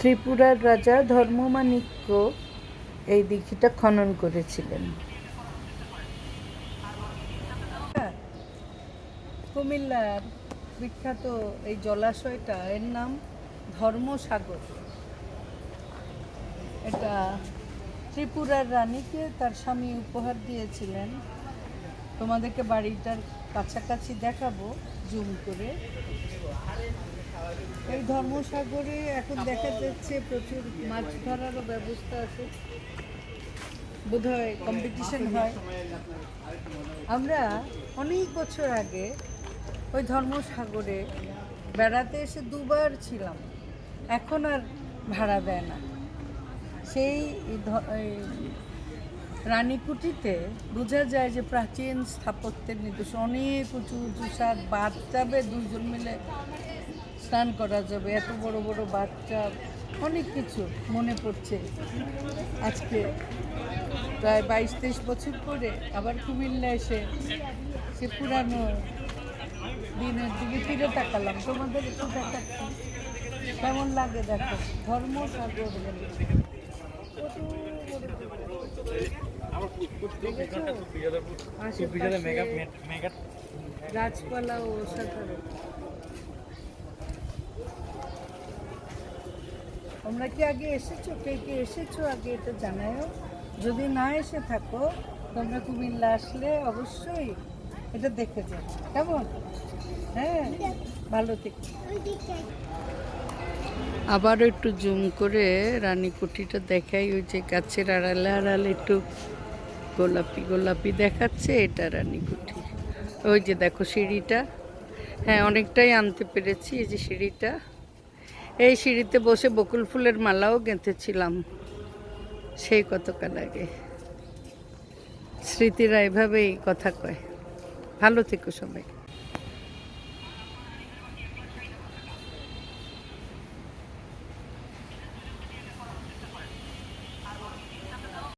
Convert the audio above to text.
ত্রিপুরার রাজা ধর্মমাণিক্য এই দিঘিটা খনন করেছিলেন। কুমিল্লার বিখ্যাত এই জলাশয়টা, এর নাম ধর্মসাগর। এটা ত্রিপুরার রানীকে তার স্বামী উপহার দিয়েছিলেন। তোমাদেরকে বাড়িটার কাছাকাছি দেখাবো, জুম করে। এই ধর্মসাগরে এখন দেখা যাচ্ছে প্রচুর মাছ ধরারও ব্যবস্থা আছে। বোধহয় কম্পিটিশন হয়। আমরা অনেক বছর আগে ওই ধর্মসাগরে বেড়াতে এসে দুবার ছিলাম। এখন আর ভাড়া দেয় না। সেই রানীকুটিতে বোঝা যায় যে প্রাচীন স্থাপত্যের নির্দেশ অনেক উঁচু উঁচু সাত, বাদ যাবে দুজন মিলে স্নান করা যাবে এত বড় বড় বাচ্চা অনেক কিছু মনে পড়ছে আজকে প্রায় বাইশ তেইশ বছর পরে আবার কুমিল্লা এসে সে পুরানো দিনের দিকে ফিরে তাকালাম তোমাদের একটু দেখাচ্ছি কেমন লাগে দেখো দেখেছ? আশেপাশে গাছপালা ও অসাধারণ তোমরা কি আগে এসেছ? কে কে এসেছ? আগে এটা জানাও যদি না এসে থাকো, তোমরা কুমিল্লা আসলে অবশ্যই এটা দেখে যাও। কেমন? হ্যাঁ ভালো থেকে। আবারও একটু জুম করে রানী রানীকুঠিটা দেখাই। ওই যে গাছের আড়ালে আড়ালে একটু গোলাপি গোলাপি দেখাচ্ছে, এটা রানী রানীকুঠি ওই যে দেখো সিঁড়িটা। হ্যাঁ অনেকটাই আনতে পেরেছি এই যে সিঁড়িটা। এই সিঁড়িতে বসে বকুল ফুলের মালাও গেঁথেছিলাম। সেই কতকাল আগে। স্মৃতিরা এভাবেই কথা কয়। ভালো থেকো সবাই।